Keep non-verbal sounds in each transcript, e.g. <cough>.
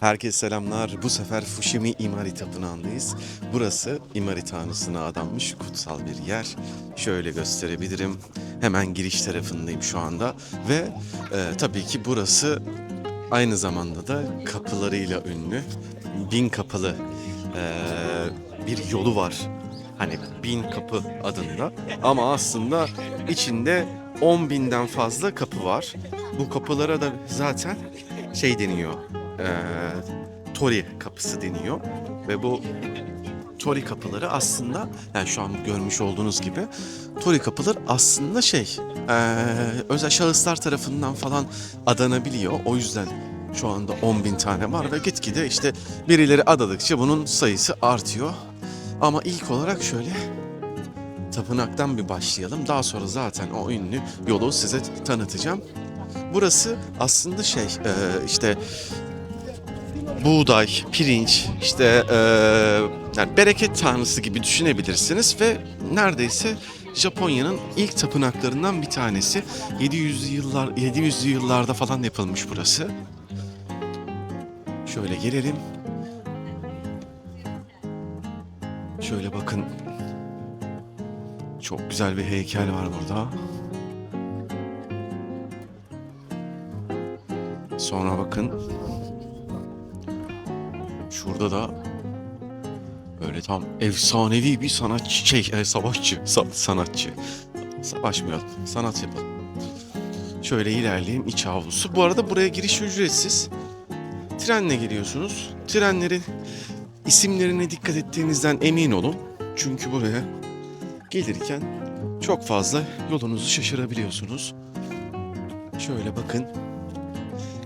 Herkese selamlar. Bu sefer Fushimi Imari Tapınağı'ndayız. Burası Imari Tanrısı'na adanmış kutsal bir yer. Şöyle gösterebilirim. Hemen giriş tarafındayım şu anda. Ve e, tabii ki burası aynı zamanda da kapılarıyla ünlü. Bin kapılı e, bir yolu var. Hani bin kapı adında. Ama aslında içinde 10 binden fazla kapı var. Bu kapılara da zaten şey deniyor. Eee, Tori kapısı deniyor. Ve bu Tori kapıları aslında yani şu an görmüş olduğunuz gibi Tori kapılar aslında şey eee, özel şahıslar tarafından falan adanabiliyor. O yüzden şu anda 10 bin tane var ve gitgide işte birileri adadıkça bunun sayısı artıyor. Ama ilk olarak şöyle tapınaktan bir başlayalım. Daha sonra zaten o ünlü yolu size tanıtacağım. Burası aslında şey e, işte buğday, pirinç, işte e, yani bereket tanrısı gibi düşünebilirsiniz ve neredeyse Japonya'nın ilk tapınaklarından bir tanesi. 700'lü yıllar 700'lü yıllarda falan yapılmış burası. Şöyle gelelim. Şöyle bakın. Çok güzel bir heykel var burada. Sonra bakın. Şurada da böyle tam efsanevi bir sanatçı, şey, e, savaşçı, sa- sanatçı. Savaşmıyor, sanat yapalım. Şöyle ilerleyeyim iç avlusu. Bu arada buraya giriş ücretsiz. Trenle geliyorsunuz. Trenlerin isimlerine dikkat ettiğinizden emin olun. Çünkü buraya gelirken çok fazla yolunuzu şaşırabiliyorsunuz. Şöyle bakın.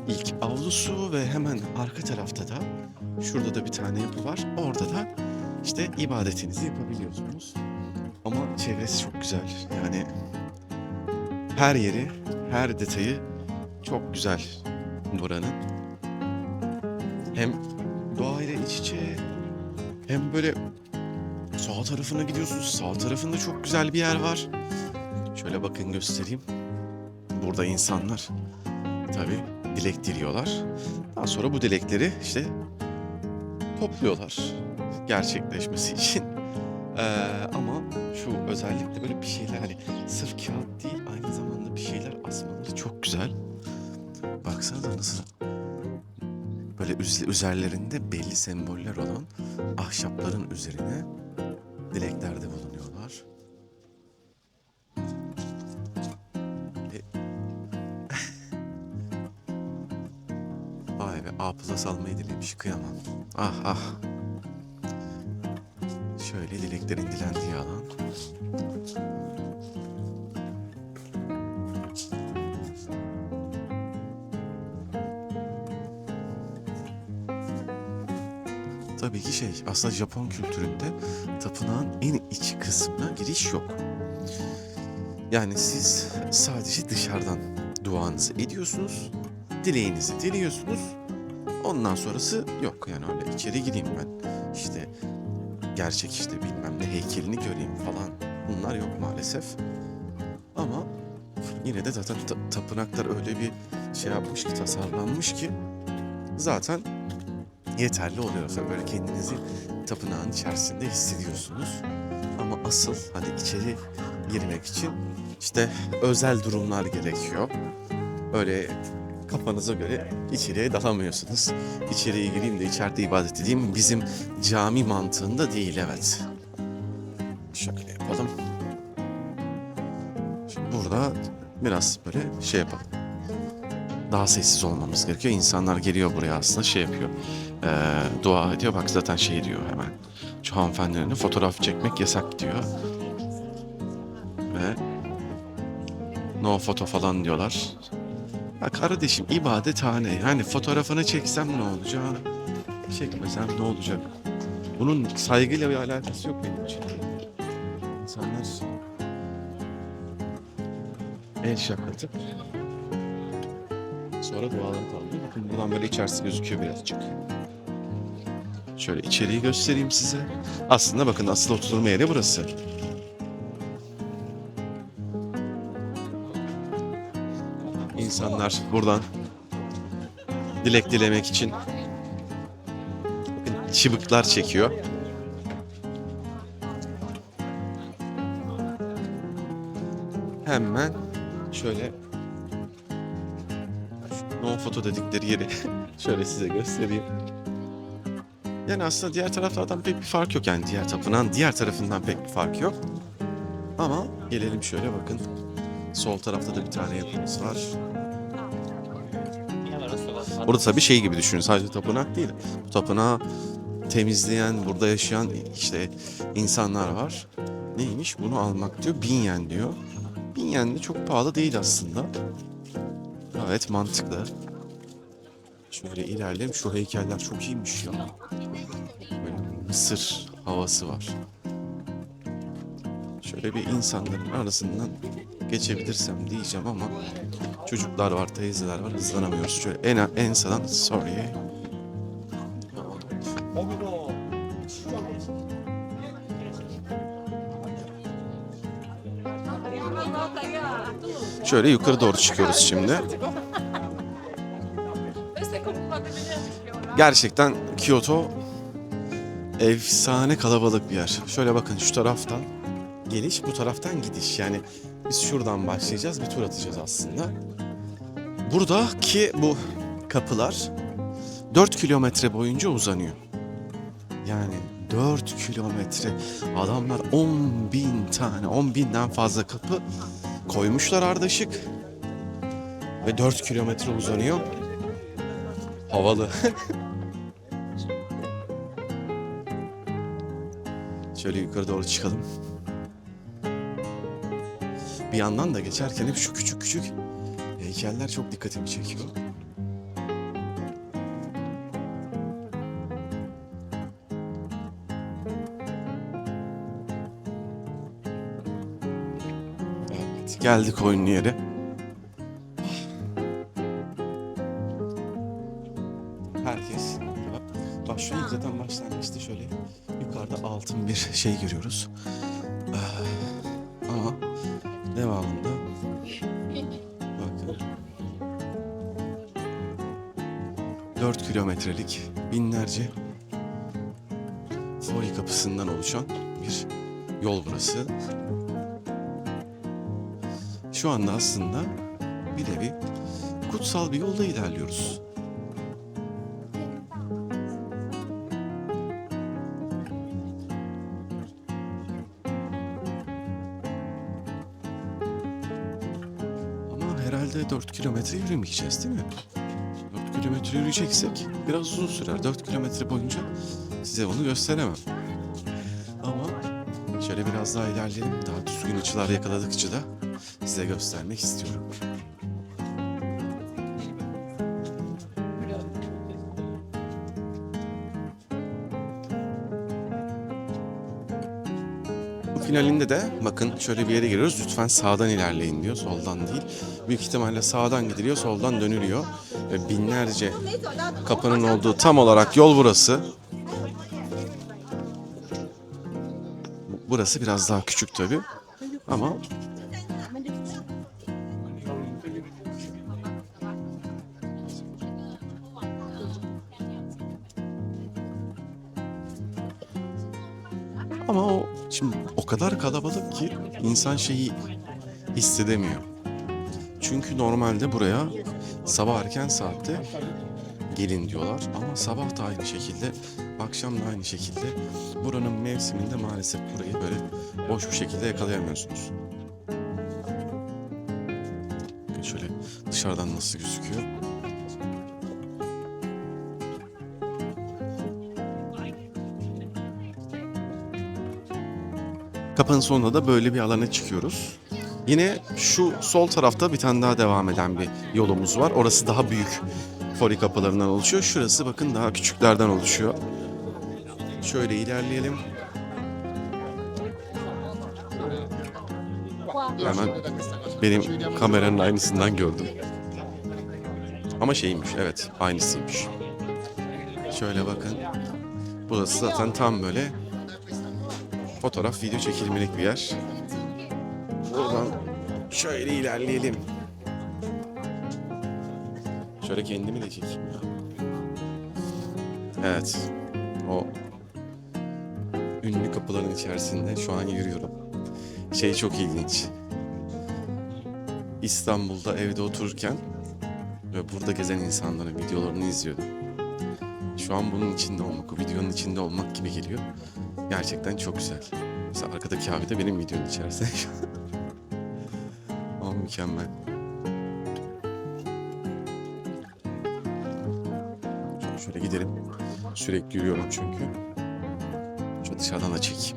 İlk avlusu ve hemen arka tarafta da şurada da bir tane yapı var. Orada da işte ibadetinizi yapabiliyorsunuz. Ama çevresi çok güzel. Yani her yeri, her detayı çok güzel buranın. Hem doğayla iç içe hem böyle sağ tarafına gidiyorsunuz. Sağ tarafında çok güzel bir yer var. Şöyle bakın göstereyim. Burada insanlar tabii dilek diliyorlar. Daha sonra bu dilekleri işte topluyorlar gerçekleşmesi için. Ee, ama şu özellikle böyle bir şeyler hani sırf kağıt değil aynı zamanda bir şeyler asmaları çok güzel. Baksana nasıl böyle üz- üzerlerinde belli semboller olan ahşapların üzerine dileklerde bulunuyorlar. Plus almayı dilemiş kıyamam. Ah ah. Şöyle dileklerin dilendiği alan. Tabii ki şey aslında Japon kültüründe tapınağın en iç kısmına giriş yok. Yani siz sadece dışarıdan duanızı ediyorsunuz, dileğinizi diliyorsunuz. Ondan sonrası yok yani öyle içeri gireyim ben. İşte gerçek işte bilmem ne heykelini göreyim falan. Bunlar yok maalesef. Ama yine de zaten ta- tapınaklar öyle bir şey yapmış ki tasarlanmış ki zaten yeterli oluyor. Sonra böyle kendinizi tapınağın içerisinde hissediyorsunuz. Ama asıl hani içeri girmek için işte özel durumlar gerekiyor. Öyle kafanıza göre içeriye dalamıyorsunuz. İçeriye gireyim de içeride ibadet edeyim bizim cami mantığında değil evet. Şöyle yapalım. Şimdi burada biraz böyle şey yapalım. Daha sessiz olmamız gerekiyor. İnsanlar geliyor buraya aslında şey yapıyor. Ee, dua ediyor. Bak zaten şey diyor hemen. Şu hanımefendinin fotoğraf çekmek yasak diyor. Ve no foto falan diyorlar. Ya kardeşim ibadethane. Yani fotoğrafını çeksem ne olacak? Çekmesem ne olacak? Bunun saygıyla bir alakası yok benim için. İnsanlar el şaklatıp sonra dualarını tamamlıyor. Bakın buradan böyle içerisi gözüküyor birazcık. Şöyle içeriği göstereyim size. Aslında bakın asıl oturma yeri burası. İnsanlar buradan dilek dilemek için çıbıklar çekiyor. Hemen şöyle no foto dedikleri yeri <laughs> şöyle size göstereyim. Yani aslında diğer taraflardan pek bir fark yok yani diğer tapınağın diğer tarafından pek bir fark yok. Ama gelelim şöyle bakın. Sol tarafta da bir tane yapımız var. Burada tabii şey gibi düşünün sadece tapınak değil. Bu tapınağı temizleyen, burada yaşayan işte insanlar var. Neymiş bunu almak diyor bin yen diyor. Bin yen de çok pahalı değil aslında. Gayet mantıklı. Şöyle ilerleyelim. Şu heykeller çok iyiymiş ya. Böyle Mısır havası var. Şöyle bir insanların arasından geçebilirsem diyeceğim ama çocuklar var, teyzeler var. Hızlanamıyoruz. Şöyle en en sağdan sorry. Şöyle yukarı doğru çıkıyoruz şimdi. Gerçekten Kyoto efsane kalabalık bir yer. Şöyle bakın şu taraftan geliş, bu taraftan gidiş. Yani biz şuradan başlayacağız, bir tur atacağız aslında. Buradaki bu kapılar 4 kilometre boyunca uzanıyor. Yani 4 kilometre. Adamlar 10 bin tane, 10 binden fazla kapı koymuşlar ardışık. Ve 4 kilometre uzanıyor. Havalı. <laughs> Şöyle yukarı doğru çıkalım. Bir yandan da geçerken hep şu küçük küçük heykeller çok dikkatimi çekiyor. Evet, geldik oyunun yere. Herkes başlıyor zaten başlangıçta şöyle yukarıda altın bir şey görüyoruz. Ee, devamında bakın 4 kilometrelik binlerce Fori kapısından oluşan bir yol burası. Şu anda aslında bir nevi kutsal bir yolda ilerliyoruz. Herhalde 4 kilometre yürümeyeceğiz değil mi? 4 kilometre yürüyeceksek biraz uzun sürer. 4 kilometre boyunca size bunu gösteremem. Ama şöyle biraz daha ilerleyelim. Daha düzgün açılar yakaladıkça da size göstermek istiyorum. Finalinde de bakın şöyle bir yere giriyoruz. Lütfen sağdan ilerleyin diyor. Soldan değil. Büyük ihtimalle sağdan gidiliyor. Soldan dönülüyor. Ve binlerce kapının olduğu tam olarak yol burası. Burası biraz daha küçük tabii. Ama Ama o şimdi o kadar kalabalık ki insan şeyi hissedemiyor. Çünkü normalde buraya sabah erken saatte gelin diyorlar ama sabah da aynı şekilde, akşam da aynı şekilde. Buranın mevsiminde maalesef burayı böyle boş bir şekilde yakalayamıyorsunuz. Şöyle dışarıdan nasıl gözüküyor? Kapının sonunda da böyle bir alana çıkıyoruz. Yine şu sol tarafta bir tane daha devam eden bir yolumuz var. Orası daha büyük fori kapılarından oluşuyor. Şurası bakın daha küçüklerden oluşuyor. Şöyle ilerleyelim. Hemen benim kameranın aynısından gördüm. Ama şeymiş evet aynısıymış. Şöyle bakın. Burası zaten tam böyle fotoğraf video çekilmelik bir yer. Buradan şöyle ilerleyelim. Şöyle kendimi de çekeyim ya. Evet. o ünlü kapıların içerisinde şu an yürüyorum. Şey çok ilginç. İstanbul'da evde otururken ve burada gezen insanların videolarını izliyordum. Şu an bunun içinde olmak, o videonun içinde olmak gibi geliyor. Gerçekten çok güzel. Mesela arkadaki abi de benim videonun içerisinde. <laughs> Ama mükemmel. Şöyle, şöyle gidelim. Sürekli yürüyorum çünkü. Şu dışarıdan da çekeyim.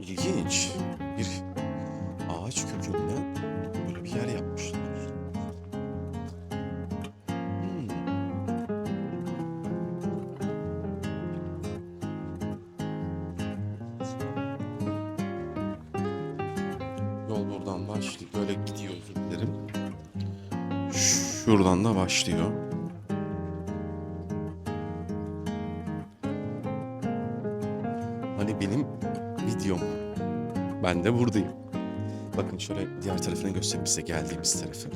İlginç. Şuradan da başlıyor. Hani benim videom. Ben de buradayım. Bakın şöyle diğer tarafını göstereyim size geldiğimiz tarafı.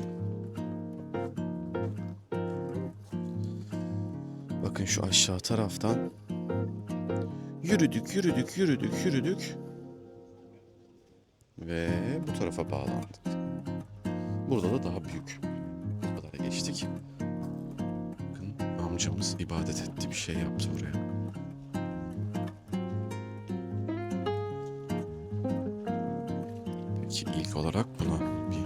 Bakın şu aşağı taraftan yürüdük, yürüdük, yürüdük, yürüdük. Ve bu tarafa bağlandık. Burada da daha büyük. Geçtik. Bakın amcamız ibadet etti, bir şey yaptı buraya. Peki ilk olarak buna bir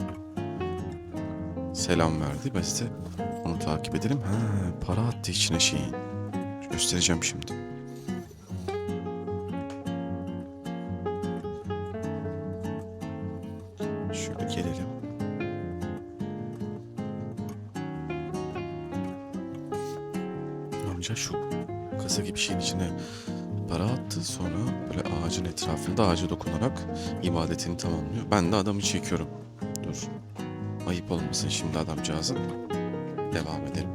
selam verdi. Biz de onu takip edelim. Ha, para attı içine şeyin. Göstereceğim şimdi. Ağacın etrafında ağaca dokunarak ibadetini tamamlıyor. Ben de adamı çekiyorum. Dur. Ayıp olmasın şimdi adamcağızın. Devam edelim.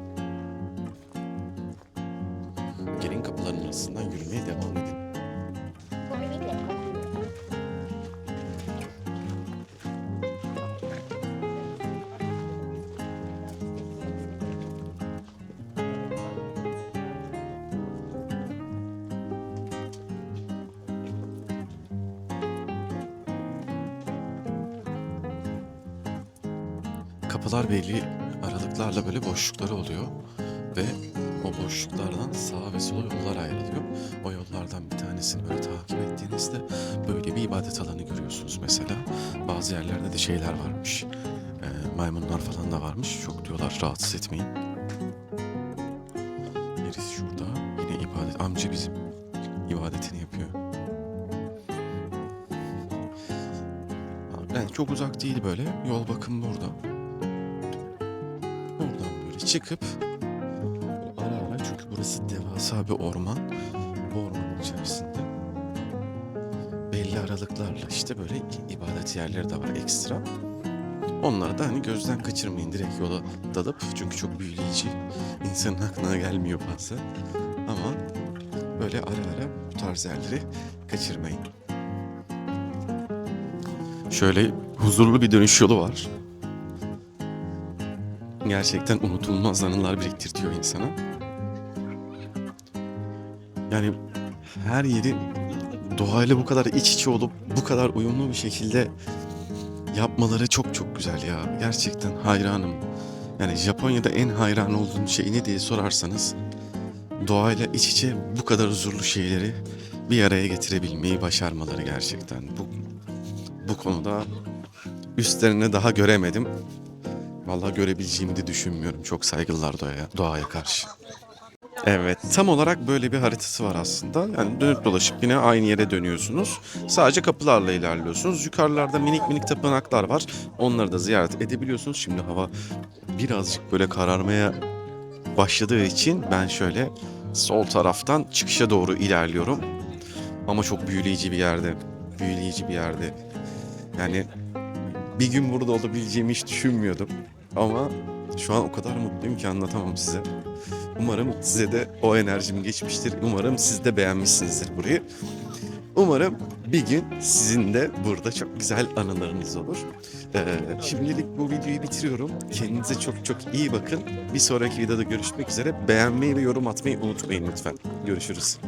Kapılar belli aralıklarla böyle boşlukları oluyor ve o boşluklardan sağa ve sola yollar ayrılıyor. O yollardan bir tanesini böyle takip ettiğinizde böyle bir ibadet alanı görüyorsunuz mesela. Bazı yerlerde de şeyler varmış. Ee, maymunlar falan da varmış. Çok diyorlar rahatsız etmeyin. Birisi şurada yine ibadet. Amca bizim ibadetini yapıyor. Yani çok uzak değil böyle. Yol bakım burada. Çıkıp ara ara çünkü burası devasa bir orman. Bu ormanın içerisinde belli aralıklarla işte böyle ibadet yerleri de var ekstra. Onları da hani gözden kaçırmayın direkt yola dalıp çünkü çok büyüleyici insanın aklına gelmiyor bazen. Ama böyle ara ara bu tarz yerleri kaçırmayın. Şöyle huzurlu bir dönüş yolu var gerçekten unutulmaz anılar biriktirtiyor insana. Yani her yeri doğayla bu kadar iç içe olup bu kadar uyumlu bir şekilde yapmaları çok çok güzel ya. Gerçekten hayranım. Yani Japonya'da en hayran olduğum şey ne diye sorarsanız doğayla iç içe bu kadar huzurlu şeyleri bir araya getirebilmeyi başarmaları gerçekten. Bu bu konuda üstlerine daha göremedim. Vallahi görebileceğimi de düşünmüyorum. Çok saygılılar doğaya, doğaya karşı. Evet, tam olarak böyle bir haritası var aslında. Yani dönüp dolaşıp yine aynı yere dönüyorsunuz. Sadece kapılarla ilerliyorsunuz. Yukarılarda minik minik tapınaklar var. Onları da ziyaret edebiliyorsunuz. Şimdi hava birazcık böyle kararmaya başladığı için ben şöyle sol taraftan çıkışa doğru ilerliyorum. Ama çok büyüleyici bir yerde. Büyüleyici bir yerde. Yani bir gün burada olabileceğimi hiç düşünmüyordum. Ama şu an o kadar mutluyum ki anlatamam size. Umarım size de o enerjim geçmiştir. Umarım siz de beğenmişsinizdir burayı. Umarım bir gün sizin de burada çok güzel anılarınız olur. Ee, şimdilik bu videoyu bitiriyorum. Kendinize çok çok iyi bakın. Bir sonraki videoda görüşmek üzere. Beğenmeyi ve yorum atmayı unutmayın lütfen. Görüşürüz.